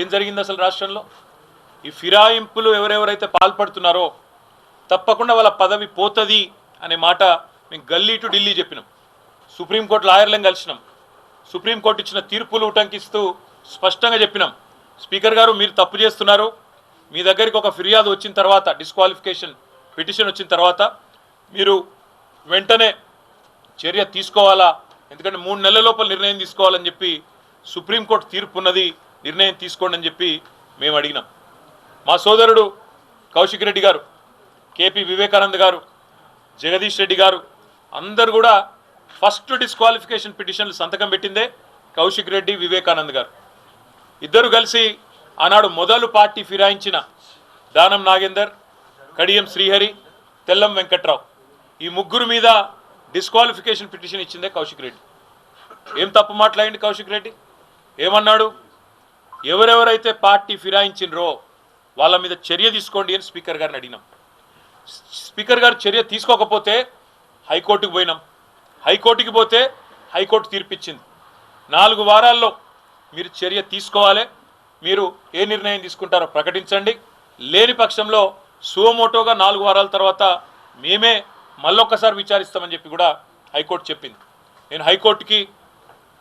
ఏం జరిగింది అసలు రాష్ట్రంలో? ఈ ఫిరాయింపులు ఎవరెవరైతే పాల్పడుతున్నారో తప్పకుండా వాళ్ళ పదవి పోతుంది అనే మాట మేము గల్లీ టు ఢిల్లీ చెప్పినాం. సుప్రీంకోర్టు లాయర్లను కలిసినాం. సుప్రీంకోర్టు ఇచ్చిన తీర్పులు ఉటంకిస్తూ స్పష్టంగా చెప్పినాం. స్పీకర్ గారు మీరు తప్పు చేస్తున్నారు. మీ దగ్గరికి ఒక ఫిర్యాదు వచ్చిన తర్వాత డిస్క్వాలిఫికేషన్ పిటిషన్ వచ్చిన తర్వాత మీరు వెంటనే చర్య తీసుకోవాలా? ఎందుకంటే మూడు నెలల లోపల నిర్ణయం తీసుకోవాలని చెప్పి సుప్రీంకోర్టు తీర్పు ఉన్నది నిర్ణయం తీసుకోండి అని చెప్పి మేము అడిగినాం. మా సోదరుడు కౌశిక్ రెడ్డి గారు కేపీ వివేకానంద్ గారు జగదీష్ రెడ్డి గారు అందరు కూడా ఫస్ట్ డిస్క్వాలిఫికేషన్ పిటిషన్లు సంతకం పెట్టిందే కౌశిక్ రెడ్డి వివేకానంద్ గారు. ఇద్దరు కలిసి ఆనాడు మొదలు పార్టీ ఫిరాయించిన దానం నాగేందర్ కడియం శ్రీహరి తెల్లం వెంకట్రావు. ఈ ముగ్గురు మీద డిస్క్వాలిఫికేషన్ పిటిషన్ ఇచ్చిందే కౌశిక్ రెడ్డి. ఏం తప్పు మాట్లాడింది కౌశిక్ రెడ్డి? ఏమన్నాడు? ఎవరెవరైతే పార్టీ ఫిరాయించినరో వాళ్ళ మీద చర్య తీసుకోండి అని స్పీకర్ గారిని అడిగినాం. స్పీకర్ గారు చర్య తీసుకోకపోతే హైకోర్టుకు పోయినాం. హైకోర్టుకి పోతే హైకోర్టు తీర్పిచ్చింది. నాలుగు వారాల్లో మీరు చర్య తీసుకోవాలి. మీరు ఏ నిర్ణయం తీసుకుంటారో ప్రకటించండి. లేని పక్షంలో సువమోటోగా నాలుగు వారాల తర్వాత మేమే మళ్ళొక్కసారి విచారిస్తామని చెప్పి కూడా హైకోర్టు చెప్పింది. నేను హైకోర్టుకి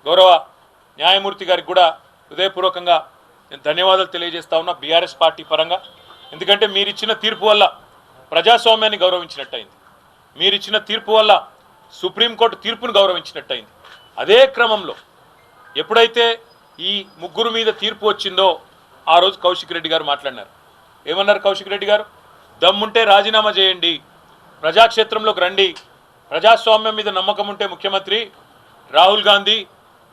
గౌరవ న్యాయమూర్తి గారికి కూడా హృదయపూర్వకంగా నేను ధన్యవాదాలు తెలియజేస్తా ఉన్నా బీఆర్ఎస్ పార్టీ పరంగా. ఎందుకంటే మీరిచ్చిన తీర్పు వల్ల ప్రజాస్వామ్యాన్ని గౌరవించినట్టయింది. మీరిచ్చిన తీర్పు వల్ల సుప్రీంకోర్టు తీర్పును గౌరవించినట్టయింది. అదే క్రమంలో ఎప్పుడైతే ఈ ముగ్గురు మీద తీర్పు వచ్చిందో ఆ రోజు కౌశిక్ రెడ్డి గారు మాట్లాడినారు. ఏమన్నారు కౌశిక్ రెడ్డి గారు? దమ్ముంటే రాజీనామా చేయండి ప్రజాక్షేత్రంలోకి రండి ప్రజాస్వామ్యం మీద నమ్మకం ఉంటే ముఖ్యమంత్రి రాహుల్ గాంధీ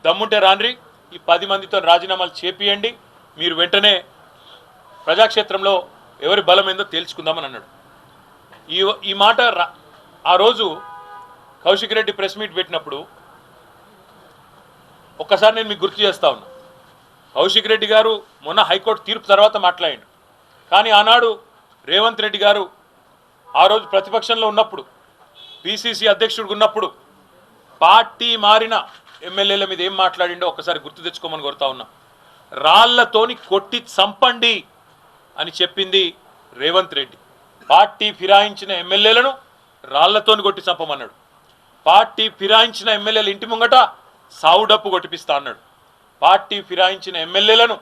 దమ్ముంటే రాన్రి ఈ పది మందితో రాజీనామాలు చేపియండి. మీరు వెంటనే ప్రజాక్షేత్రంలో ఎవరి బలం ఏందో తేల్చుకుందామని అన్నాడు. ఈ ఈ మాట ఆ రోజు కౌశిక్ రెడ్డి ప్రెస్ మీట్ పెట్టినప్పుడు ఒక్కసారి నేను మీకు గుర్తు చేస్తా ఉన్నా. కౌశిక్ రెడ్డి గారు మొన్న హైకోర్టు తీర్పు తర్వాత మాట్లాడిండు. కానీ ఆనాడు రేవంత్ రెడ్డి గారు ఆ రోజు ప్రతిపక్షంలో ఉన్నప్పుడు పిసిసి అధ్యక్షుడు ఉన్నప్పుడు పార్టీ మారిన ఎమ్మెల్యేల మీద ఏం మాట్లాడిండో ఒకసారి గుర్తు తెచ్చుకోమని కోరుతా ఉన్నా. రాళ్ళతోని కొట్టి చంపండి అని చెప్పింది రేవంత్ రెడ్డి. పార్టీ ఫిరాయించిన ఎమ్మెల్యేలను రాళ్ళతోని కొట్టి చంపమన్నాడు. పార్టీ ఫిరాయించిన ఎమ్మెల్యేల ఇంటి ముంగట సావుడప్పు కొట్టిపిస్తా అన్నాడు. పార్టీ ఫిరాయించిన ఎమ్మెల్యేలను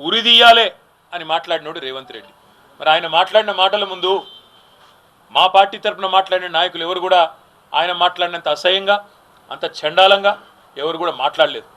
ఉరిదీయాలే అని మాట్లాడినాడు రేవంత్ రెడ్డి. మరి ఆయన మాట్లాడిన మాటల ముందు మా పార్టీ తరపున మాట్లాడిన నాయకులు ఎవరు కూడా ఆయన మాట్లాడినంత అసహ్యంగా అంత చండాలంగా ఎవరు కూడా మాట్లాడలేదు.